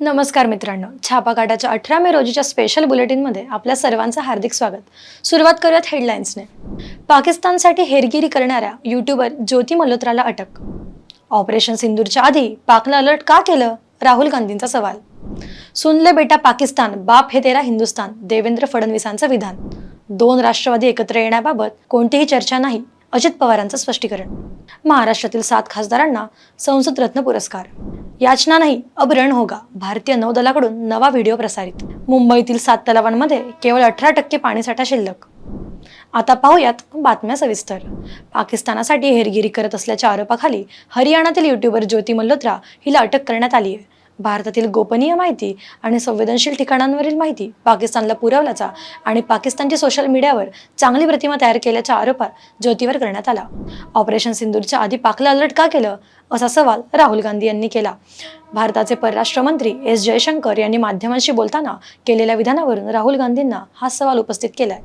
नमस्कार मित्रांनो. छापाकाटाच्या अठरा मे रोजीच्या स्पेशल बुलेटिनमध्ये आपल्या सर्वांचं हार्दिक स्वागत. सुरुवात करूयात हेडलाईन्सने पाकिस्तानसाठी हेरगिरी करणाऱ्या युट्यूबर ज्योती मल्होत्राला अटक. ऑपरेशन सिंदूरच्या आधी पाकनं अलर्ट का केलं? राहुल गांधींचा सवाल. सुनले बेटा पाकिस्तान बाप हे तेरा हिंदुस्तान देवेंद्र फडणवीसांचं विधान. दोन राष्ट्रवादी एकत्र येण्याबाबत कोणतीही चर्चा नाही अजित पवारांचं स्पष्टीकरण. महाराष्ट्रातील सात खासदारांना संसद रत्न पुरस्कार. याचना नाही अब रण होगा. भारतीय नौदलाकडून नवा व्हिडिओ प्रसारित. मुंबईतील सात तलावांमध्ये केवळ अठरा टक्के पाणीसाठा शिल्लक. आता पाहूयात बातम्या सविस्तर. पाकिस्तानासाठी हेरगिरी करत असल्याच्या आरोपाखाली हरियाणातील युट्यूबर ज्योती मल्होत्रा हिला अटक करण्यात आली आहे भारतातील गोपनीय माहिती आणि संवेदनशील ठिकाणांवरील माहिती पाकिस्तानला पुरवल्याचा आणि पाकिस्तानची सोशल मीडियावर चांगली प्रतिमा तयार केल्याच्या आरोपात ज्योतीवर करण्यात आला. ऑपरेशन सिंदूरच्या आधी पाकला अलर्ट का केलं? असा सवाल राहुल गांधी यांनी केला. भारताचे परराष्ट्र मंत्री एस जयशंकर यांनी माध्यमांशी बोलताना केलेल्या विधानावरून राहुल गांधींना हा सवाल उपस्थित केलाय.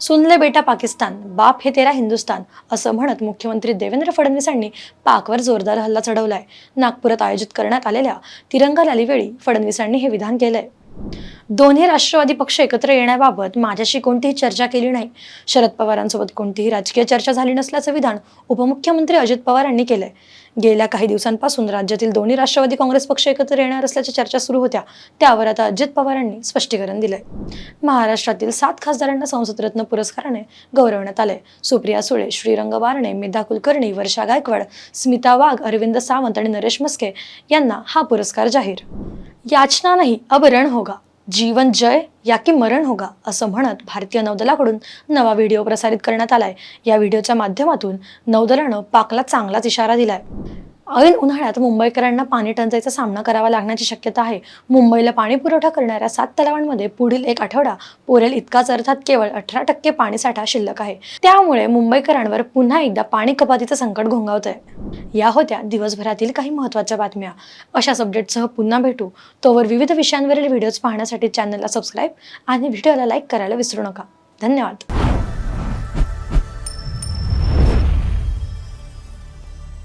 सुनले बेटा पाकिस्तान बाप हे तेरा हिंदुस्तान असं म्हणत मुख्यमंत्री देवेंद्र फडणवीसांनी पाकवर जोरदार हल्ला चढवलाय. नागपुरात आयोजित करण्यात आलेल्या तिरंगा रॅलीवेळी फडणवीसांनी हे विधान केलंय. दोन्ही राष्ट्रवादी पक्ष एकत्र येण्याबाबत माझ्याशी कोणतीही चर्चा केली नाही. शरद पवारांसोबत कोणतीही राजकीय चर्चा झाली नसल्याचं विधान उपमुख्यमंत्री अजित पवार यांनी केलंय. गेल्या काही दिवसांपासून राज्यातील दोन्ही राष्ट्रवादी काँग्रेस पक्ष एकत्र येणार असल्याच्या चर्चा सुरू होत्या. त्यावर आता अजित पवारांनी स्पष्टीकरण दिलंय. महाराष्ट्रातील सात खासदारांना संसदरत्न पुरस्काराने गौरवण्यात आलंय. सुप्रिया सुळे श्रीरंग बारणे मेधा कुलकर्णी वर्षा गायकवाड स्मिता वाघ अरविंद सावंत आणि नरेश मस्के यांना हा पुरस्कार जाहीर याचना नाही अब रण होगा. जीवन जय या की मरण होगा असं म्हणत भारतीय नौदलाकडून नवा व्हिडिओ प्रसारित करण्यात आलाय. या व्हिडिओच्या माध्यमातून नौदलानं पाकला चांगलाच इशारा दिलाय. ऐन उन्हाळ्यात मुंबईकरांना पाणी टंचाईचा सामना करावा लागण्याची शक्यता आहे. मुंबईला पाणी पुरवठा करणाऱ्या सात तलावांमध्ये पुढील एक आठवडा पुरेल इतकाच अर्थात केवळ अठरा टक्के पाणीसाठा शिल्लक आहे. त्यामुळे मुंबईकरांवर पुन्हा एकदा पाणी कपातीचं संकट घोंगावत आहे या होत्या दिवसभरातील काही महत्त्वाच्या बातम्या. अशाच अपडेटसह पुन्हा भेटू. तोवर विविध विषयांवरील व्हिडिओज पाहण्यासाठी चॅनलला सबस्क्राईब आणि व्हिडिओला लाईक करायला विसरू नका. धन्यवाद.